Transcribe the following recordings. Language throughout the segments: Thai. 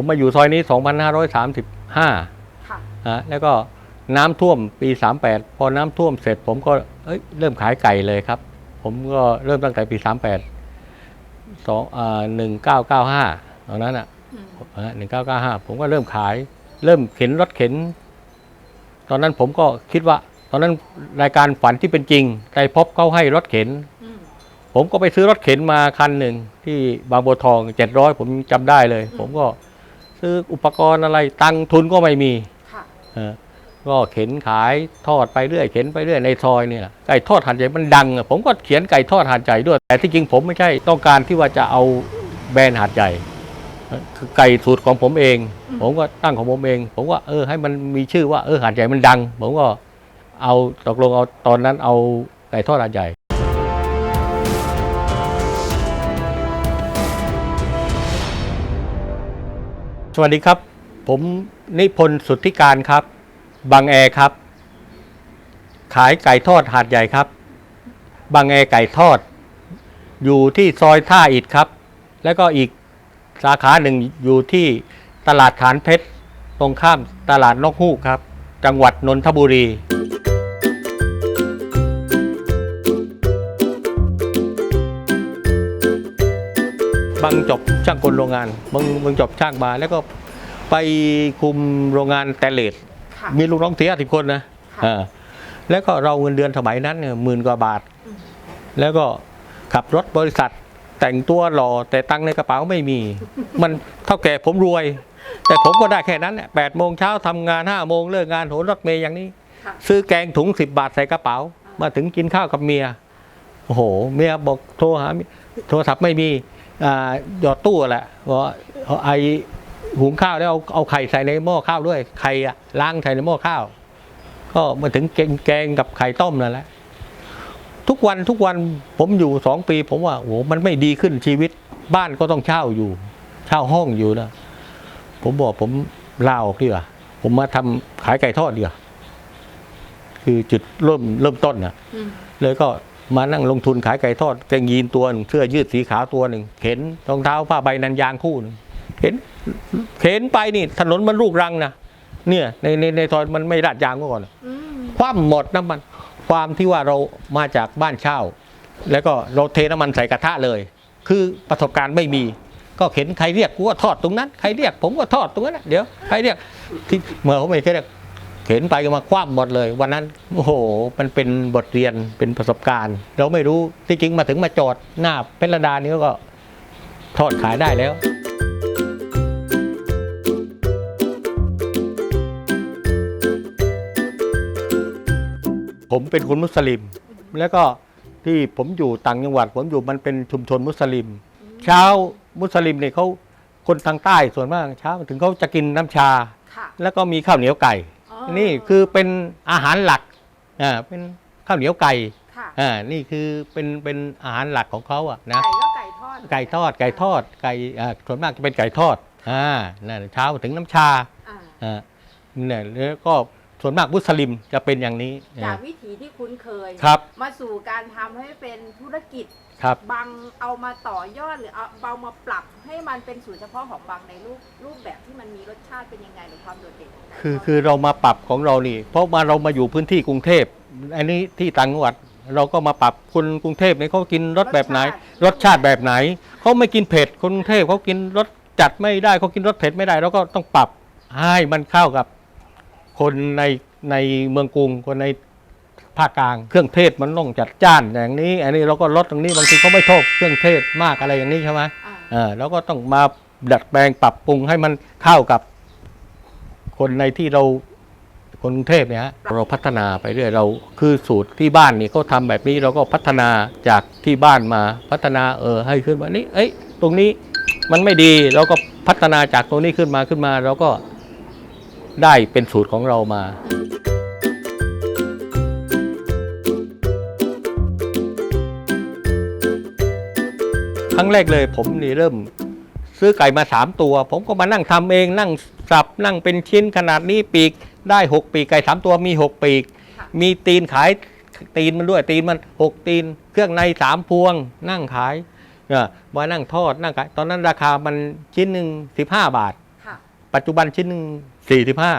ผมมาอยู่ซอยนี้ 2535ค่ะฮะแล้วก็น้ำท่วมปี 38 พอน้ำท่วมเสร็จ ผมก็เอ้ยเริ่มขายไก่เลยครับ ผมก็เริ่มตั้งแต่ปี 38สองอ่า1995ตอนนั้นอะอืมฮะ1995 ผมก็เริ่มขาย เริ่มเข็นรถเข็น ตอนนั้นผมก็คิดว่า ตอนนั้นรายการฝันที่เป็นจริงไกลพบเขาให้รถเข็นอืมผมก็ไปซื้อรถเข็นมาคันหนึ่งที่บางบัวทองเจ็ดร้อยผมจำได้เลยอืมผมก็ ซื้ออุปกรณ์อะไรตังค์ทุนก็ไม่มีค่ะเออก็เข็นขายทอดไปเรื่อยเข็นไปเรื่อยในซอยนี่แหละไก่ทอดหันใหญ่มันดังอะผมก็เขียนไก่ทอดหันใหญ่ด้วย แต่ที่จริงผมไม่ใช่ต้องการที่ว่าจะเอาแบรนด์หัดใหญ่เออคือไก่สูตรของผมเองอืมผมก็ตั้งของผมเอง ผมว่าเออให้มันมีชื่อว่าเออหัดใหญ่มันดัง ผมก็เอาตกลงเอาตอนนั้นเอาไก่ทอดหัดใหญ่ สวัสดีครับ ผมนิพนธ์สุทธิการครับ บางแอครับ ขายไก่ทอดหาดใหญ่ครับ บางแอไก่ทอด อยู่ที่ซอยท่าอิดครับ แล้วก็อีกสาขาหนึ่งอยู่ที่ตลาดฐานเพชร ตรงข้ามตลาดนกฮูกครับ จังหวัดนนทบุรี บางจบช่างกลโรงงานบางบางจบช่างมา แล้วก็ไปคุมโรงงานแตเลสค่ะมีลูกน้องเสียสิบคนนะค่ะอ่าแล้วก็เราเงินเดือนสมัยนั้นเนี่ยหมื่นกว่าบาทอืมแล้วก็ขับรถบริษัทแต่งตัวหล่อแต่ตังค์ในกระเป๋าไม่มี มันเท่าแก่ผมรวย แต่ผมก็ได้แค่นั้นแหละแปดโมงเช้าทำงานห้าโมงเลิกงานโหนรถเมย์อย่างนี้ค่ะซื้อแกงถุงสิบบาทใส่กระเป๋า มาถึงกินข้าวกับเมีย โอ้โห เมียบอกโทรหาเมียโทรศัพท์ไม่มีอ่า หยอดตู้แหละบอกว่าเอาไอหุงข้าวแล้วเอาเอาไข่ใส่ในหม้อข้าวด้วยไข่อะล้างใส่ในหม้อข้าว ก็มาถึงแกงแกงกับไข่ต้มนั่นแหละทุกวันทุกวันผมอยู่สองปี ผมว่าโอ้โหมันไม่ดีขึ้นชีวิต บ้านก็ต้องเช่าอยู่ เช่าห้องอยู่นะผมบอกผมลาออกดีกว่าผมมาทำขายไก่ทอดดีกว่าคือจุดเริ่มเริ่มต้นนะอืมเลยก็ มานั่งลงทุนขายไก่ทอดกางยีนตัวหนึ่งเสื้อยืดสีขาวตัวหนึ่งเข็นรองเท้าผ้าใบนันยางคู่หนึ่งเข็นเข็นไปนี่ ถนนมันลูกรังนะเนี่ยในในในซอยมันไม่ราดยางเมื่อก่อนอืมคว่ำหมดน้ำมัน ความที่ว่าเรามาจากบ้านเช่า แล้วก็เราเทน้ำมันใส่กระทะเลย คือประสบการณ์ไม่มี ก็เข็นใครเรียกกูก็ทอดตรงนั้นใครเรียกผมก็ทอดตรงนั้นน่ะเดี๋ยวใครเรียกที่เมื่อผมไม่เรียก เข็นไปก็มาคว่ำหมดเลย วันนั้นโอ้โห มันเป็นบทเรียนเป็นประสบการณ์ เราไม่รู้ที่จริงมาถึงมาจอดหน้าเพชรดานี่ก็ทอดขายได้แล้วผมเป็นคนมุสลิม แล้วก็ที่ผมอยู่ต่างจังหวัด ผมอยู่มันเป็นชุมชนมุสลิม เช้ามุสลิมเนี่ยเขาคนทางใต้ส่วนมากเช้าถึงเขาจะกินน้ำชาค่ะแล้วก็มีข้าวเหนียวไก่อ๋อ นี่คือเป็นอาหารหลักอ่าเป็นข้าวเหนียวไก่ค่ะอ่านี่คือเป็นเป็นอาหารหลักของเขาอะนะไก่ก็ไก่ทอดไก่ทอดไก่ทอดไก่อ่าส่วนมากจะเป็นไก่ทอดอ่านั่นเช้าถึงน้ำชาอ่าอ่าเนี่ยแล้วก็ส่วนมากมุสลิมจะเป็นอย่างนี้ จากอ่าวิถีที่คุ้นเคย ครับ มาสู่การทำให้เป็นธุรกิจ ครับ บางเอามาต่อยอดหรือเอาเอามาปรับให้มันเป็นสูตรเฉพาะของบางในรูปรูปแบบที่มันมีรสชาติเป็นยังไงหรือความโดดเด่นของไก่คือทดคือเรามาปรับของเรานี่ เพราะมาเรามาอยู่พื้นที่กรุงเทพอันนี้ที่ต่างจังหวัดเราก็มาปรับคนกรุงเทพเนี่ยเขากินรสแบบไหน รสชาติแบบไหนเขาไม่กินเผ็ดคนกรุงเทพเขากินรสจัดไม่ได้เขากินรสเผ็ดไม่ได้เราก็ต้องปรับให้มันเข้ากับคนในในเมืองกรุงคนใน ภาคกลางเครื่องเทศมันต้องจัดจ้านอย่างนี้ อันนี้เราก็ลดตรงนี้บางทีเขาไม่ชอบเครื่องเทศมากอะไรอย่างนี้ใช่ไหมอ่าเออแล้วก็ต้องมาดัดแปลงปรับปรุงให้มันเข้ากับคนในที่เราคนกรุงเทพเนี่ยฮะเราพัฒนาไปเรื่อยเราคือสูตรที่บ้านนี่เขาทำแบบนี้เราก็พัฒนาจากที่บ้านมาพัฒนาเออให้ขึ้นมานี่เอ้ยตรงนี้มันไม่ดีเราก็พัฒนาจากตรงนี้ขึ้นมาขึ้นมาเราก็ได้เป็นสูตรของเรามา รั้งแรกเลย ผมนี่เริ่ม ซื้อไก่มาสามตัว ผมก็มานั่งทำเองนั่งสับนั่งเป็นชิ้นขนาดนี้ปีกได้หกปีกไก่สามตัวมีหกปีกค่ะมีตีนขายตีนมันด้วยตีนมันหกตีน เครื่องในสามพวง นั่งขายเนี่ยมานั่งทอดนั่งขายตอนนั้นราคามันชิ้นหนึ่งสิบห้าบาทค่ะปัจจุบันชิ้นหนึ่งสี่สิบห้า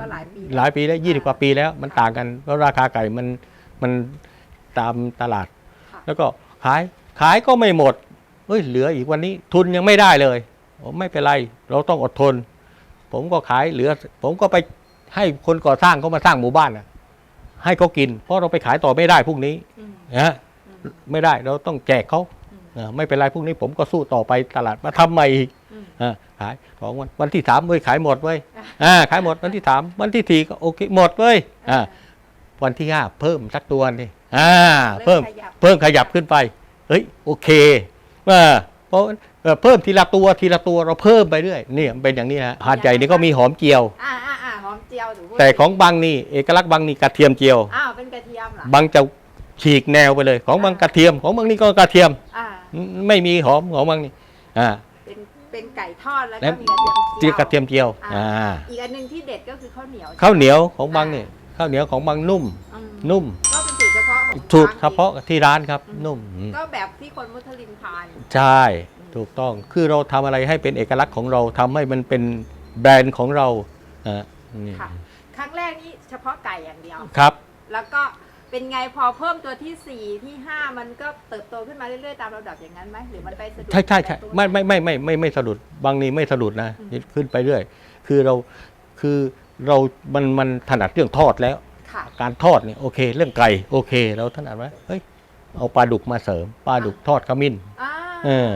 ก็หลายปีหลายปีแล้วยี่สิบกว่าปีแล้ว มันต่างกันเพราะราคาไก่มันมันตามตลาดค่ะแล้วก็ขาย ขายก็ไม่หมดเฮ้ยเหลืออีกวันนี้ ทุนยังไม่ได้เลยผมไม่เป็นไร เราต้องอดทน ผมก็ขายเหลือ ผมก็ไปให้คนก่อสร้างเขามาสร้างหมู่บ้านน่ะให้เขากิน เพราะเราไปขายต่อไม่ได้พรุ่งนี้อืมนะอืมไม่ได้เราต้องแจกเขาอืมเออไม่เป็นไรพรุ่งนี้ผมก็สู้ต่อไปตลาดมาทำใหม่อีกอืมเออขายสองวันวันที่สามเว้ยขายหมดเว้ยอะอ่าขายหมดวันที่สามวันที่สี่ก็โอเคหมดเว้ยอ่าวันที่ห้าเพิ่มสักตัวนี่อ่าเพิ่มขยับเพิ่มขยับขึ้นไป เฮ้ยโอเคว่าเพราะเอ่อเพิ่มทีละตัวทีละตัวเราเพิ่มไปเรื่อยเนี่ยมันเป็นอย่างนี้ฮะหาดใหญ่นี่ก็มีหอมเจียวอ่าอ่าอ่าหอมเจียวหนูพูดแต่ของบางนี่เอกลักษณ์บางนี่กระเทียมเจียวอ้าวเป็นกระเทียมเหรอบางจะฉีกแนวไปเลย ของบางกระเทียมของบางนี่ก็กระเทียมอ่าไม่มีหอมของบางนี่อ่าเป็นเป็นไก่ทอดแล้วแล้ก็วมีกระเทียมเจียวกระเทียมเจียวอ่าอ่าอีกอันหนึ่งที่เด็ดก็คือข้าวเหนียวข้าวเหนียวของบางนี่ข้าวเหนียวของบางนุ่มอืมนุ่มก็เป็น สูตรเฉพาะของสูตรร้นเฉพาะที่ร้านครับนุ่มอืมก็แบบที่คนมุสลิมทาน ใช่ถูกต้องคือเราทำอะไรให้เป็นเอกลักษณ์ของเราทำให้มันเป็นแบรนด์ของเราอ่านี่ค่ะ ครั้งแรกนี่เฉพาะไก่อย่างเดียว ครับ แล้วก็เป็นไงพอเพิ่มตัวที่สี่ที่ห้ามันก็เติบโตขึ้นมาเรื่อยๆ ตามลำดับอย่างนั้นไหมหรือมันไปสะดุดใช่ใช่ใช่แบบตรงไม่หนไม่ไม่ไม่ไม่ไม่สะดุดบางนี้ไม่สะดุดนะอืมนี่ขึ้นไปเรื่อย คือเราคือเรามันมันถนัดเรื่องทอดแล้วค่ะ การทอดเนี่ยโอเค เรื่องไก่โอเคเราถนัดไหมเฮ้ยเอาปลาดุกมาเสริมปลาดุกทอดขมิ้นอ่าเออ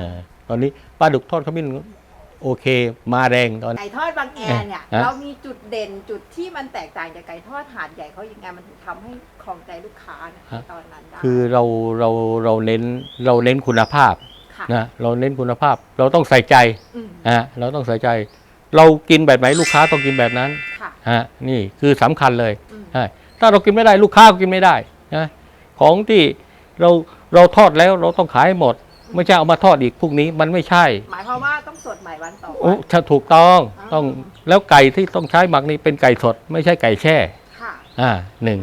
ตอนนี้ปลาดุกทอดขมิ้นโอเค มาแรงตอน ไก่ทอดบางแอเนี่ย ฮะ เรามีจุดเด่นจุดที่มันแตกต่างจากไก่ทอดหาดใหญ่เขาอย่างไงมันถึงทำให้คลองใจลูกค้านะตอนนั้นได้คือเราเราเราเน้นเราเน้นคุณภาพค่ะนะเราเน้นคุณภาพ เราต้องใส่ใจอืมอะเราต้องใส่ใจ เรากินแบบไหนลูกค้าต้องกินแบบนั้นค่ะ ฮะนี่คือสำคัญเลยอืม ใช่ ถ้าเรากินไม่ได้ลูกค้าก็กินไม่ได้นะของที่เราเราทอดแล้วเราต้องขายให้หมด ไม่ใช่เอามาทอดอีกพวกนี้มันไม่ใช่หมายความว่าต้องสดใหม่วันต่อโอ้วันถ้าถูกต้องอ๋อ ต้องแล้วไก่ที่ต้องใช้หมักนี่เป็นไก่สด ไม่ใช่ไก่แช่ค่ะ อ่าหนึ่ง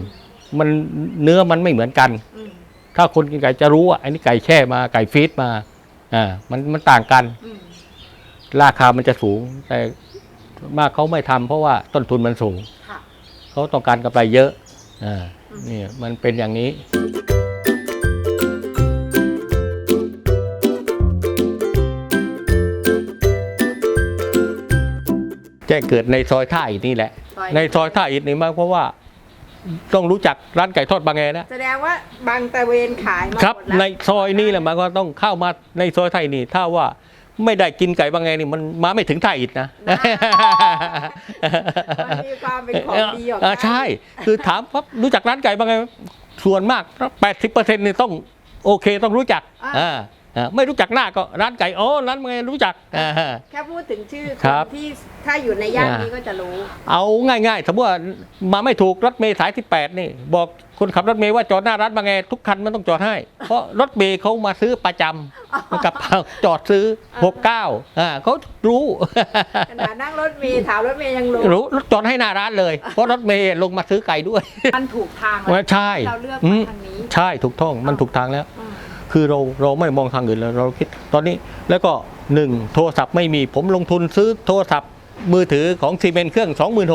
มันเนื้อมันไม่เหมือนกัน อืมถ้าคนกินไก่จะรู้ว่าอันนี้ไก่แช่มาไก่ฟีดมาอ่ามันมันต่างกัน อืมราคามันจะสูง แต่ส่วนมากเขาไม่ทำเพราะว่าต้นทุนมันสูง ค่ะ เขาต้องการกำไรเยอะ อ่าอืมนี่มันเป็นอย่างนี้แจ้งเกิดในซอยท่าอิฐนี่แหละ ซอย ในซอยท่าอิฐนี่มากเพราะว่าต้องรู้จักร้านไก่ทอดบางแงนะ แสดงว่าบางตะเวนขายมาครับหมดแล้วในซอยนี่แหละหมายความว่าต้องเข้ามาในซอยท่าอิฐนี่ ถ้าว่า ไม่ได้กินไก่บางแงนี่มันมาไม่ถึงท่าอิฐนะมันมีความเป็นของดีของอ่าใช่ คือถามปั๊บรู้จักร้านไก่บ้างไงส่วนมากแปดสิบเปอร์เซ็นต์นี่ต้องโอเคต้องรู้จักอ่า อ่าอ่า ไม่รู้จักหน้าก็ร้านไก่อ๋อร้านบางไงรู้จักอ่าแค่พูดถึงชื่อคครันบที่ถ้าอยู่ในย่านอ่านี้นี้ก็จะรู้ เอาง่ายๆสมมติว่ามาไม่ถูกรถเมล์สายที่8นี่ บอกคนขับรถเมล์ว่าจอดหน้าร้านบางไงทุกคันมันต้องจอดให้ เพราะรถเมล์เขามาซื้อประจำกับจอดซื้อ 69อ่าเขารู้ขนาดนั่งรถเมล์ถามรถเมล์ยังรู้รู้รถจอดให้หน้าร้านเลย เพราะรถเมล์ลงมาซื้อไก่ด้วย มันถูกทางว่าใช่เราเลือกอืมามทางนี้ใช่ถูกต้องมันถูกทางแล้วอืม คือเราเราไม่มองทางอื่นแล้วเราคิดตอนนี้แล้วก็หนึ่งโทรศัพท์ไม่มีผมลงทุนซื้อโทรศัพท์มือถือของซีเมนเครื่อง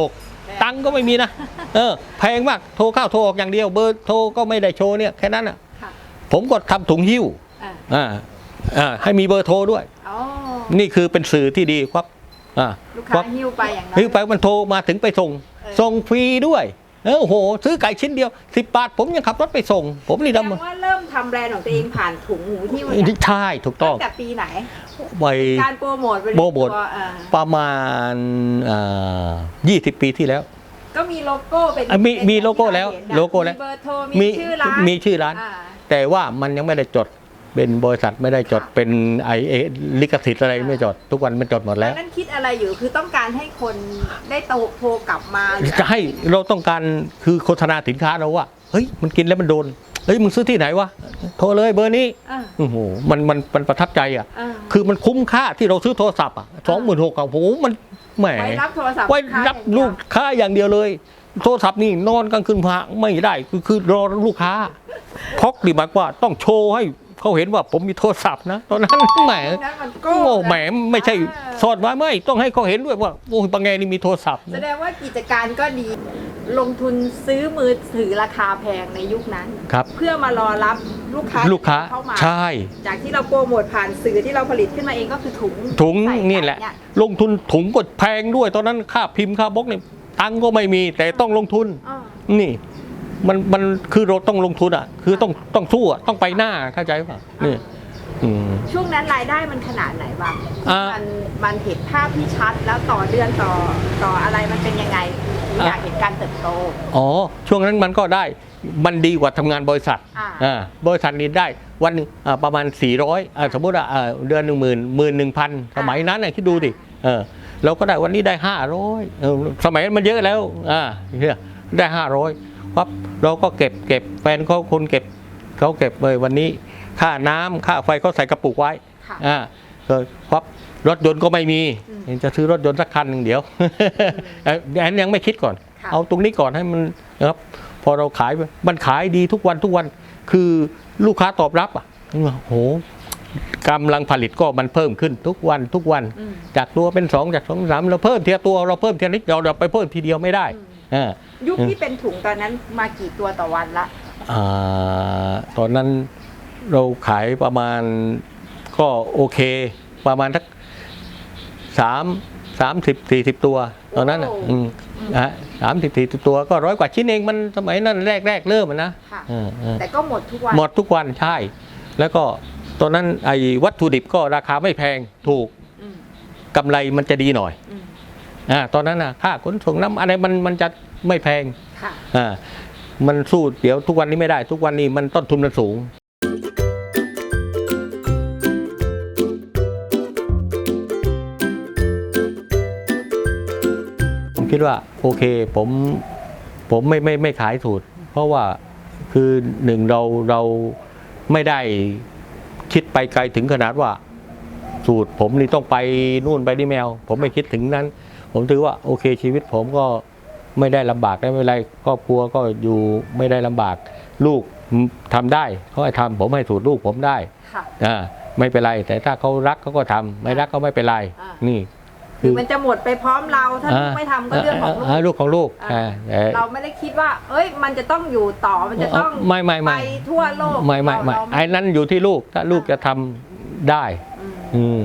26,000ตังค์ก็ไม่มีนะ เออ แพงมากโทรเข้าโทรออกอย่างเดียวเบอร์โทรก็ไม่ได้โชว์เนี่ยแค่นั้นอะค่ะผมก็ทำถุงหิ้วอ่าอ่าอ่าให้มีเบอร์โทรด้วยอ๋อนี่คือเป็นสื่อที่ดีครับอ่าลูกครัค้าบหิ้วไปอย่างนั้นหิ้วไปมันโทรมาถึงไปส่งเออส่งฟรีด้วย เออโอ้โห ซื้อไก่ชิ้นเดียว 10 บาท ผมยังขับรถไปส่ง ผมนี่แสดทำงมาว่าเริ่มทำแบรนด์ของตัวเองผ่านถุงหูหิ้วเนี่ยใช่ถูกต้องตั้งแต่ปีไหน ไว การโปรโมทเป็นโปรโมท ตัวอ่าประมาณยี่สิบปีที่แล้ว ก็มีโลโก้เป็นอะมีเป็นมีโลโก้แล้วที่เราเห็นนะโลโก้แล้ว มีเบอร์โทรมีชื่อร้านมีชื่อร้าน อ่าแต่ว่ามันยังไม่ได้จด เป็นบริษัทไม่ได้จดค่ะเป็นไอเอลิขสิทธิ์อะไรไม่จด ทุกวันมันจดหมดตอแล้นวนั้นคิดอะไรอยู่คือต้องการให้คนได้โตโทรกลับมาหรือจะให้เราต้องการคือโฆษณาสินค้าเราว่าเฮ้ยมันกินแล้วมันโดนเฮ้ยมึงซื้อที่ไหนวะโทรเลยเบอร์นี้อ่าโอ้โหมันมันมันประทับใจอะ อ่าคือมันคุ้มค่าที่เราซื้อโทรศัพท์อะสองหมื่นหกอะโอ้โหมันแหม ไว้รับโทรศัพท์ไว้ค้ารับอย่างเดีลูยวกค้าอย่างเดียวเลย โทรศัพท์นี่นอนกลางคืนพระไม่ได้คือคือรอลูกค้าพกดีมากว่าต้องโชว์ให้ เขาเห็นว่าผมมีโทรศัพท์นะตอนนั้นแหมช่วงนั้นมันโอ้แหมไม่ใช่เออสอดไว้ไม่ต้องให้เขาเห็นด้วยว่าโอ้ยบางแงนี่มีโทรศัพท์แสดงว่ากิจการก็ดี ลงทุนซื้อมือถือราคาแพงในยุคนั้น ครับ เพื่อมารอรับลูกค้าลูกค้าเข้ามา ใช่ จากที่เราโปรโมทผ่านสื่อที่เราผลิตขึ้นมาเองก็คือถุงถุงใส่นี่แหละไก่เยลงทุนถุงก็แพงด้วย ตอนนั้นค่าพิมพ์ค่าบล็อกเนี่ยตังค์ก็ไม่มีแต่ต้องลงทุนอ้อนี่ มันมันคือเราต้องลงทุนอะ คือต้องต้องสู้อะต้องไปหน้าเข้าใจป่ะนี่อืม ช่วงนั้นรายได้มันขนาดไหนบ้างอ่ามันมันเห็นภาพที่ชัดแล้วต่อเดือนต่อต่ออะไรมันเป็นยังไงอยากเห็นการเติบโต อ๋อช่วงนั้นมันก็ได้มันดีกว่าทำงานบริษัทอ่า อ่าบริษัทนี้ได้วันหนึ่งอ่าประมาณ 400อ่าสมมติว่าอ่าเดือนหนึ่งหมื่นหมื่นหนึ่งพันสมัยนั้นน่ะคิดดูดิเออเราก็ได้วันนี้ได้ห้าร้อยสมัยนั้นมันเยอะแล้วอ่าเนี่ยได้ห้าร้อย ปั๊บเราก็เก็บเก็บแฟนเขาคนเก็บเขาเก็บเลยวันนี้ ค่าน้ำค่าไฟเขาใส่กระปุกไว้ค่ะอ่าก็ปั๊บรถยนต์ก็ไม่มีอืมจะซื้อรถยนต์สักคันหนึ่งเดี๋ยวเอ้ยอันนยังไม่คิดก่อนค่ะเอาตรงนี้ก่อนให้มันนะครับ พอเราขายไปมันขายดีทุกวันทุกวัน คือลูกค้าตอบรับอะโหกำลังผลิตก็มันเพิ่มขึ้นทุกวันทุกวันอืมจากตัวเป็นสองจากสองสามเราเพิ่มทีละตัวเราเพิ่มทีละนิดเราเราไปเพิ่มทีเดียวไม่ได้อืมอ่า ยุคที่เป็นถุงตอนนั้นมากี่ตัวต่อวันละอ่าตอนนั้นเราขายประมาณก็โอเค ประมาณสักสามสามสิบสี่สิบตัว ตอนนั้นอะโอ้อืมอะสามสิบสี่สิบตัวก็ร้อยกว่าชิ้นเองมันสมัยนั้นแรกแรกเริ่มอะนะค่ะเออเออแต่ก็หมดทุกวันหมดทุกวันใช่ แล้วก็ตอนนั้นไอ้วัตถุดิบก็ราคาไม่แพงถูกอืมกำไรมันจะดีหน่อย อืมอ่าตอนนั้นนะค่าขนส่งน้ำอะไรมันมันจะไม่แพงค่ะอ่ามันสู้เดี๋ยวทุกวันนี้ไม่ได้ ทุกวันนี้มันต้นทุนมันสูงผมคิดว่าโอเคผมผมไม่ไม่ไม่ขายสูตร เพราะว่าคือหนึ่งเราเราไม่ได้คิดไปไกลถึงขนาดว่า สูตรผมนี่ต้องไปนู่นไปนี่แมว ผมไม่คิดถึงนั้น ผมถือว่าโอเคชีวิตผมก็ไม่ได้ลำบากไม่เป็นไรครอบครัวก็อยู่ไม่ได้ลำบาก ลูกทำได้เขาให้ทำผมให้สูตรลูกผมได้ค่ะอ่าไม่เป็นไรแต่ถ้าเขารักเขาก็ทำไม่รักก็ไม่เป็นไรอ่านี่คือมันจะหมดไปพร้อมเราถ้าลูกไม่ทำก็เรื่องของลูกลูกของลูกอ่าอ่าแต่เราไม่ได้คิดว่า เอ้ย มันจะต้องอยู่ต่อมันจะต้องไม่ไม่ไม่ไปทั่วโลกไม่ไม่ไม่เราไอ้นั้นอยู่ที่ลูกถ้าลูกจะทำได้ อืมอืม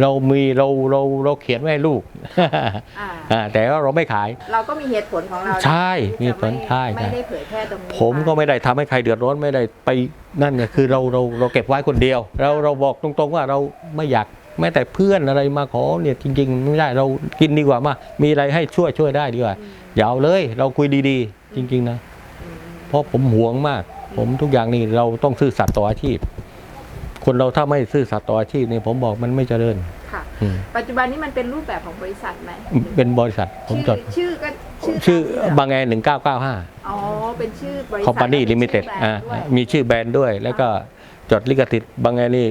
เรามีเราเราเราเขียนไว้ให้ลูกอ่าอ่าแต่ว่าเราไม่ขาย เราก็มีเหตุผลของเรานะใช่ที่มีจะผลใช่ไม่ใช่ ได้เผยแพร่ตรงนี้ผมก็ไม่ได้ทำให้ใครเดือดร้อนไม่ได้ไปนั่นเนี่ยคือเราเราเราเก็บไว้คนเดียว เราเราบอกตรงๆว่าเราไม่อยากแม้แต่เพื่อนอะไรมาขอเนี่ยจริงๆไม่ได้เรากินดีกว่ามามีอะไรให้ช่วยช่วยได้ดีกว่าอืมอย่าเอาเลย เราคุยดีๆ จริง ๆนะ อืมเพราะผมหวงมาก ผมทุกอย่างนี่เราต้องซื่อสัตย์ต่ออาชีพ คนเราถ้าไม่ซื่อสัตย์ต่ออาชีพเนี่ยผมบอกมันไม่เจริญ ค่ะ อืมปัจจุบันนี้มันเป็นรูปแบบของบริษัทไหมเป็นบริษัทผมจชื่อดชื่อก็ชื่อชื่อตามนี้เหรบางแอหนึ่งเก้าเก้าห้าอ๋อเป็นชื่อบริษัทคอมพานีและลิมิเต็ดชื่อแบรอ่านด์ด้วยมีชื่อแบรนด์ด้วย แล้วก็จดลิขสิทธิ์บางแอนี่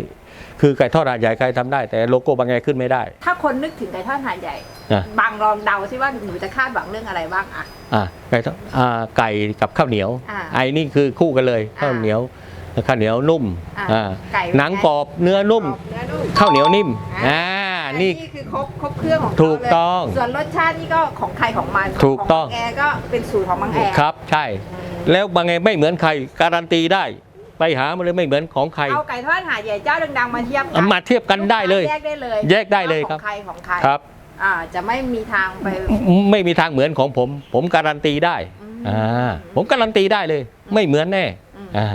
คือไก่ทอดหาดใหญ่ใครทำได้ แต่โลโก้บางแอขึ้นไม่ได้ ถ้าคนนึกถึงไก่ทอดหาดใหญ่อะบางลองเดาซิว่าหนูจะคาดหวังเรื่องอะไรบ้างอะ อ่าไก่ทอดอ่าไก่กับข้าวเหนียวอ่าไอ้นี่คือคู่กันเลยอ่าข้าวเหนียว ข้าวเหนียวนุ่มอ่าอ่าไก่หนังกรอบเนื้อนุ่มกรอบเนื้อนุ่มข้าวเหนียวนิ่มอ่าอ่านี่ นี่คือครบครบเครื่องของเขาถูกต้องเลยส่วนรสชาตินี่ก็ของใครของมันถูกต้อง ขบางแอร์ก็เป็นสูตรของบางแอร์ครับใช่อืมแล้วบางไงไม่เหมือนใครการันตีได้ ไปหามาเลยไม่เหมือนของใครเอาไก่ทอดหาดใหญ่เจ้าดังๆมาเทียบกัเอามาเทียบกันได้เลย แยกได้เลยแยกได้เลยครับของใครของใครครับ อ่าจะไม่มีทางไป ไม่มีทางเหมือนของผม ผมการันตีได้อืมอ่าผมการันตีได้เลย ไม่เหมือนแน่อืม อ่า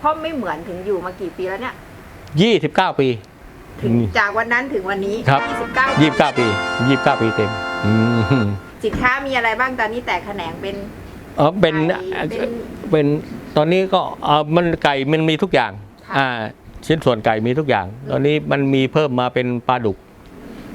เพราะไม่เหมือนถึงอยู่มากี่ปีแล้วเนี่ยยี่สิบเก้าปี ถึงจากวันนั้นถึงวันนี้ครับ29ยี่สิบเก้าปียี่สิบเก้าปีเต็มอืมสินค้ามีอะไรบ้างตอนนี้แตกแขนงเป็นอ๋อเป็นไก่เป็น เป็นตอนนี้ก็เอ่อมันไก่มันมีทุกอย่าง ค่ะอ่า ชิ้นส่วนไก่มีทุกอย่าง ตอนนี้มันมีเพิ่มมาเป็นปลาดุก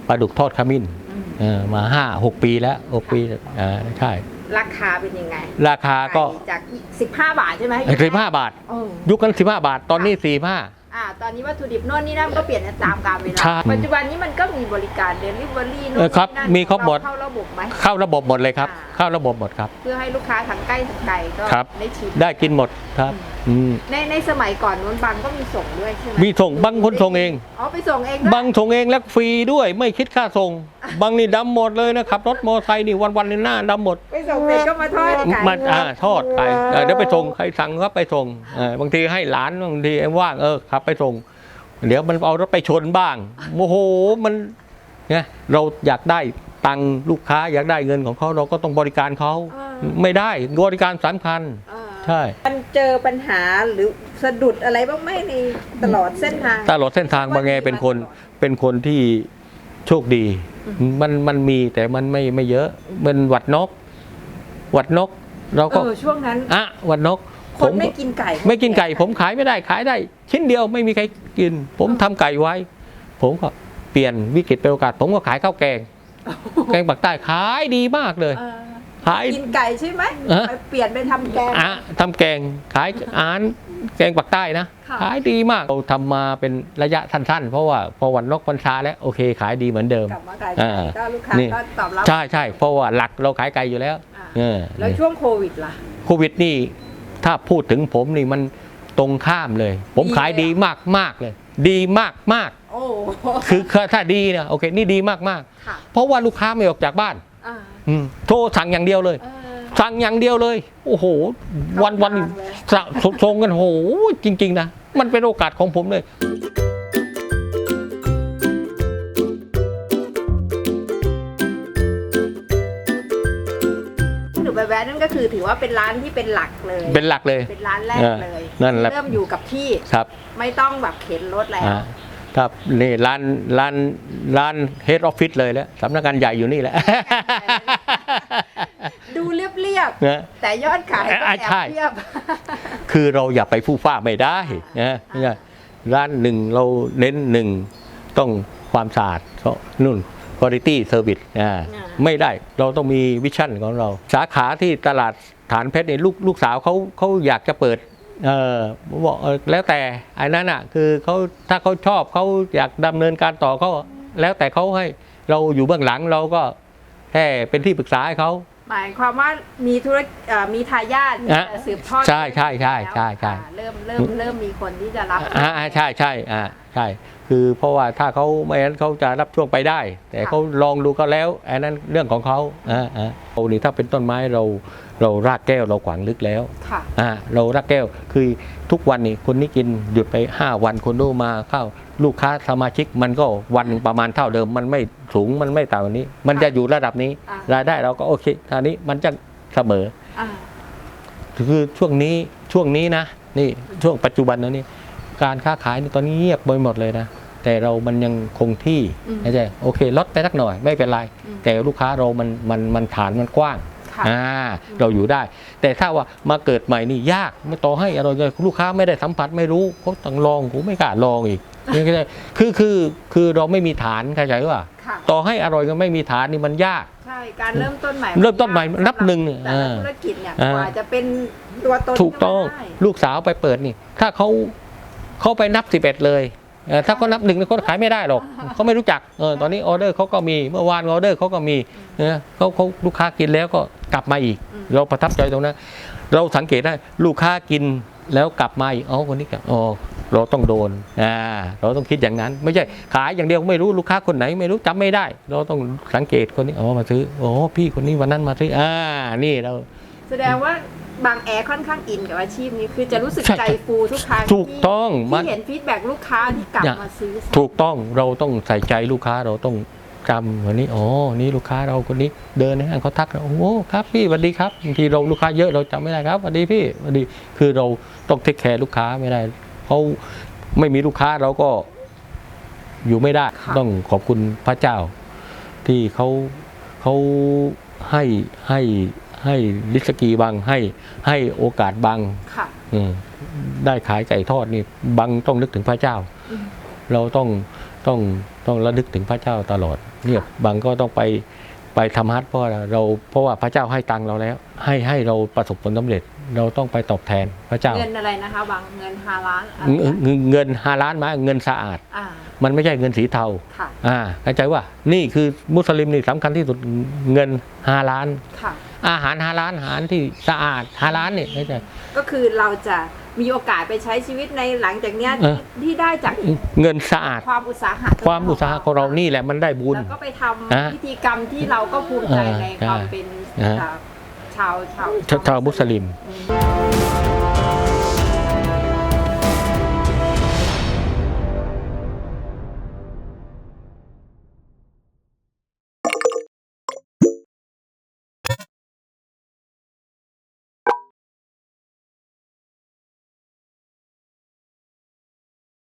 ปลาดุกทอดขมิ้นอืม เออมาห้าหกปีแล้วหกปีอ่าใช่ ราคาเป็นยังไง ราคาก็ไจาก 15 บาทใช่ไหมสิบห้าบาท เออ ยุคนั้นสิบห้าบาท ตอนนี้สี่ห้า อ่าตอนนี้วัตถุดิบโน่นนี่นั่นก็เปลี่ยนตามกาลเวลา ใช่ปัจจุบันนี้มันก็มีบริการเดลิเวอรี่นู่เอนอครับนี่นั่นมีครบหมด เข้าระบบไหม เข้าระบบหมดเลยครับ อ่า เข้าระบบหมดครับ เพื่อให้ลูกค้าทั้งใกล้ทั้งไกลก็ครับ ได้ชิมได้กินหมดครับ อืมในในสมัยก่อนนู้นบางก็มีส่งด้วยใช่ไหมมีส่งบางคนส่งเอง อ๋อไปส่งเองด้วยบางส่งเองแล้วฟรีด้วยไม่คิดค่าส่ง บางนี่ดำหมดเลยนะครับ รถมอเตอร์ไซค์นี่วันวันๆนี่หน้าดำหมด ไปส่งเสร็จก็มาทอดขายมันอ่าทอดไปเออเดี๋ยวไปส่งใครสั่งก็ไปส่งเออบางทีให้หลานบางทีไอ้ว่างเออขับไปส่ง เดี๋ยวมันเอารถไปชนบ้างโอ้โหมันเนี่ยเราอยากได้ตังค์ลูกค้าอยากได้เงินของเขาเราก็ต้องบริการเขาเออไม่ได้บริการสำคัญเออใช่ มันเจอปัญหาหรือสะดุดอะไรบ้างไหมในตลอดเส้นทาง ตลอดเส้นทางบางแงเป็นคนเป็นคนที่โชคดี มันมันมีแต่มันไม่ไม่เยอะมันหวัดนก หวัดนก เราก็เออช่วงนั้น อะหวัดนก คนไม่กินไก่ ไม่กินไก่ผมขายไม่ได้ขายได้ ชิ้นเดียวไม่มีใครกิน ผมทำไก่ไว้ ผมก็เปลี่ยนวิกฤตเป็นโอกาส ผมก็ขายข้าวแกง แกงปักใต้ขายดีมากเลยเออขายกินไก่ใช่ไหมเออไปเปลี่ยนไปทำแกงอะทำแกงขายอาหารแกงปักใต้นะค่ะขายดีมากเราทำมาเป็นระยะสั้นๆ เพราะว่าพอวันนกวันชาแล้วโอเค ขายดีเหมือนเดิมกลับมาไก่อ่าก็ลูกค้านี่ก็ตอบรับใช่ใช่เพราะว่าหลักเราขายไก่อยู่แล้วอ่าเออแล้วช่วงโควิดล่ะโควิดนี่ ถ้าพูดถึงผมนี่มันตรงข้ามเลย ผมดีขายเลย ดีมากมากๆเลยดีมากมากโอ้ๆคือถ้าดีนะโอเค นี่ดีมากมากค่ะๆเพราะว่าลูกค้าไม่ออกจากบ้านอ่าอืมโทรสั่งอย่างเดียวเลยเออสั่งอย่างเดียวเลย โอ้โห วันวันเข้าทางเลยสะส่งกันโหจริง ๆ นะ มันเป็นโอกาสของผมเลย วะนั่นก็คือถือว่าเป็นร้านที่เป็นหลักเลย เป็นหลักเลย เป็นร้านแรกเลยนั่นแหละ เริ่มอยู่กับที่ครับไม่ต้องแบบเข็นรถแล้วอ่าครับนี่ร้านร้านร้านเฮดออฟฟิศเลยแล้วสำนักงานใหญ่อยู่นี่แหละ ดูเรียบนะ ๆแต่ยอดขายก็อ่าแอบใช่เทียบ คือเราอย่าไปฟู่ฟ้าไม่ได้อ่านะอ่าไม่ใช่ร้านหนึ่งเราเน้นหนึ่งต้องความสะอาดเพราะนู่น quality service อ่าอ่าไม่ได้เราต้องมีวิชั่นของเรา สาขาที่ตลาดฐานเพชรเนี่ยลูกลูกสาวเขาเขาอยากจะเปิดเออผมบอกเออแล้วแต่ไอ้นั้นอะคือเขาถ้าเขาชอบเขาอยากดำเนินการต่อเขาแล้วแต่เขาให้เราอยู่เบื้องหลังเราก็แค่เป็นที่ปรึกษาให้เขาหมายความว่ามีธุรกิจเอ่อมีทายาทมีอะจะสืบทอดใช่ใช่ใช่ใช่ใช่อ่าเริ่มเริ่มเริ่มมีคนที่จะรับอ่าอ่าใช่ใช่อ่า ใช่ คือเพราะว่าถ้าเขาไม่งั้นเขาจะรับช่วงไปได้ แต่เขาลองดูก็แล้วอันนั้นเรื่องของเขาอ่าอ่าโอ้นี่ถ้าเป็นต้นไม้เราเรารากแก้วเราขวางลึกแล้วค่ะอ่าเรารากแก้วคือทุกวันนี่คนนี้กินหยุดไป 5 วันคนนู้นมาเข้าลูกค้าสมาชิกมันก็วันหนึ่งประมาณเท่าเดิม มันไม่สูงมันไม่ต่างกว่านี้ มันจะอยู่ระดับนี้อะรายได้เราก็โอเคท่านี้มันจะเสมออ่าคือช่วงนี้ช่วงนี้นะ นี่ช่วงปัจจุบันนะนี่ การค้าขายนี่ตอนนี้เงียบไปหมดเลยนะ แต่เรามันยังคงที่อืมเข้าใจโอเคลดไปสักหน่อย ไม่เป็นไรอืมแต่ลูกค้าเรามันมันมันฐานมันกว้างค่ะอ่าเราอยู่ได้ แต่ถ้าว่ามาเกิดใหม่นี่ยากไม่ต่อให้อะไรเลยลูกค้าไม่ได้สัมผัสไม่รู้เขาต้องลองผมไม่กล้าลองอีกนี่เข้าใจคือคือคือเราไม่มีฐานเข้าใจว่าค่ะต่อให้อร่อยก็ไม่มีฐานนี่มันยาก ใช่ การเริ่มต้นใหม่ เริ่มต้นใหม่นับหนึ่งเนี่ยแต่ละอ่าธุรกิจเนี่ยอ่ากว่าจะเป็นตัวตนถูกต้องขึ้นมาได้ลูกสาวไปเปิดนี่ ถ้าเขา เขาไปนับสิบเอ็ดเลยเออถ้าเขานับหนึ่งเขาขายไม่ได้หรอกเขาไม่รู้จักเออตอนนี้ออเดอร์เขาก็มีเมื่อวานออเดอร์เขาก็มีเออเขาเขาลูกค้ากินแล้วก็กลับมาอีก เราประทับใจตรงนั้น เราสังเกตได้ลูกค้ากินแล้วกลับมาอีกอ๋อคนนี้กลับอ๋อเราต้องโดนอ่าเราต้องคิดอย่างนั้น ไม่ใช่ขายอย่างเดียวไม่รู้ลูกค้าคนไหนไม่รู้จำไม่ได้ เราต้องสังเกตคนนี้อ๋อมาซื้ออ๋อพี่คนนี้วันนั้นมาซื้ออ่านี่เรา แสดงว่า บางแอร์ค่อนข้างอินกับอาชีพนี้คือจะรู้สึกใช่ใจฟูทุกครั้งถูกต้องที่มันที่เห็นฟีดแบ็กลูกค้าที่กลับเนี่ยมาซื้อซ้ำถูกต้องเราต้องใส่ใจลูกค้าเราต้องจำวันนี้อ๋อนี่ลูกค้าเราคนนี้เดินในห้างเขาทักเราโอ้โหครับพี่สวัสดีครับบางทีเราลูกค้าเยอะเราจำไม่ได้ครับสวัสดีพี่สวัสดีคือเราต้องเทคแคร์ลูกค้าไม่ได้เขาไม่มีลูกค้าเราก็อยู่ไม่ได้ค่ะต้องขอบคุณพระเจ้า ที่เขาเขาให้ให้ ให้ลิสกีบางให้ให้โอกาสบางค่ะอืมได้ขายไก่ทอดนี่บังต้องนึกถึงพระเจ้าอืมเราต้องต้องต้องระลึกถึงพระเจ้าตลอด เนี่ยบางก็ต้องไปไปทำฮัทเพราะเราเพราะว่าพระเจ้าให้ตังค์เราแล้ว ให้ให้เราประสบผลสำเร็จ เราต้องไปตอบแทนพระเจ้า เงินอะไรนะคะบางเงินฮาล้านอะไรเงินนะเงินเงินห้าล้านมาเงินสะอาด อ่า มันไม่ใช่เงินสีเทาค่ะอ่าเข้าใจว่านี่คือมุสลิมนี่สำคัญที่สุดเงินห้าล้าน ค่ะ อาหารห้าล้านอาหารที่สะอาดห้าล้านนี่เข้าใจ ก็คือเราจะมีโอกาสไปใช้ชีวิตในหลังจากเนี้ยเอที่อที่ได้จากเงินสะอาด ความอุตสาหะความอุตสาหะของเรานี่แหละมันได้บุญ แล้วก็ไปทนะำพิธีกรรมที่เราก็ภูมิใจเออในใช่ความเป็นนะอ่าชาวชาวชาว ชาวมุสลิม อื